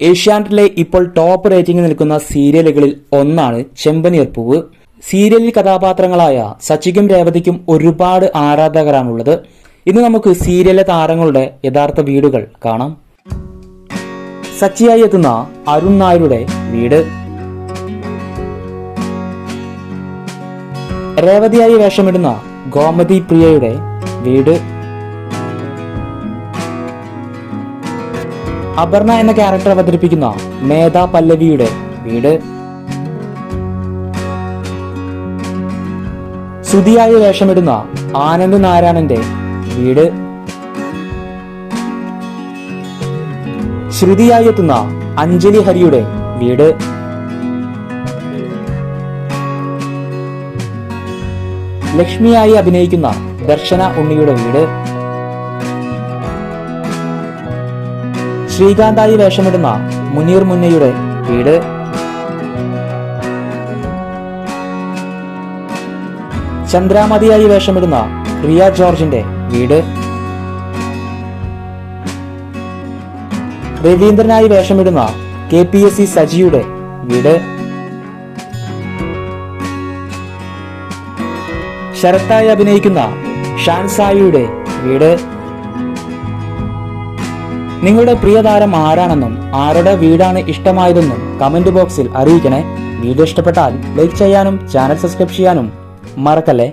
ഏഷ്യാനെറ്റിലെ ഇപ്പോൾ top rating നിൽക്കുന്ന സീരിയലുകളിൽ ഒന്നാണ് ചെമ്പനീർപ്പൂവ് സീരിയലിൽ കഥാപാത്രങ്ങളായ സച്ചിക്കും രേവതിക്കും ഒരുപാട് ആരാധകരാണുള്ളത്. ഇന്ന് നമുക്ക് സീരിയലിലെ താരങ്ങളുടെ യഥാർത്ഥ വീടുകൾ കാണാം. സച്ചിയായി എത്തുന്ന അരുൺ നായരുടെ വീട്. രേവതിയായി വേഷമിടുന്ന ഗോമതി പ്രിയയുടെ വീട്. അപർണ എന്ന ക്യാരക്ടർ അവതരിപ്പിക്കുന്ന മേധ പല്ലവിയുടെ വീട്. സുതിയായി വേഷമിടുന്ന ആനന്ദ് നാരായണന്റെ വീട്. ശ്രുതിയായി എത്തുന്ന അഞ്ജലി ഹരിയുടെ വീട്. ലക്ഷ്മിയായി അഭിനയിക്കുന്ന ദർശന ഉണ്ണിയുടെ വീട്. ശ്രീകാന്തായി വേഷമിടുന്ന മുനീർ മുന്നയുടെ വീട്. ചന്ദ്രാമതിയായി വേഷമിടുന്ന റിയ ജോർജിന്റെ വീട്. രവീന്ദ്രനായി വേഷമിടുന്ന കെ പി എസ് സി സജിയുടെ വീട്. ശരത്തായി അഭിനയിക്കുന്ന ഷാൻസായിയുടെ വീട്. നിങ്ങളുടെ പ്രിയതാരം ആരാണെന്നും ആരുടെ വീടാണ് ഇഷ്ടമായതെന്നും കമന്റ് ബോക്സിൽ അറിയിക്കണേ. വീഡിയോ ഇഷ്ടപ്പെട്ടാൽ ലൈക്ക് ചെയ്യാനും ചാനൽ സബ്സ്ക്രൈബ് ചെയ്യാനും മറക്കല്ലേ?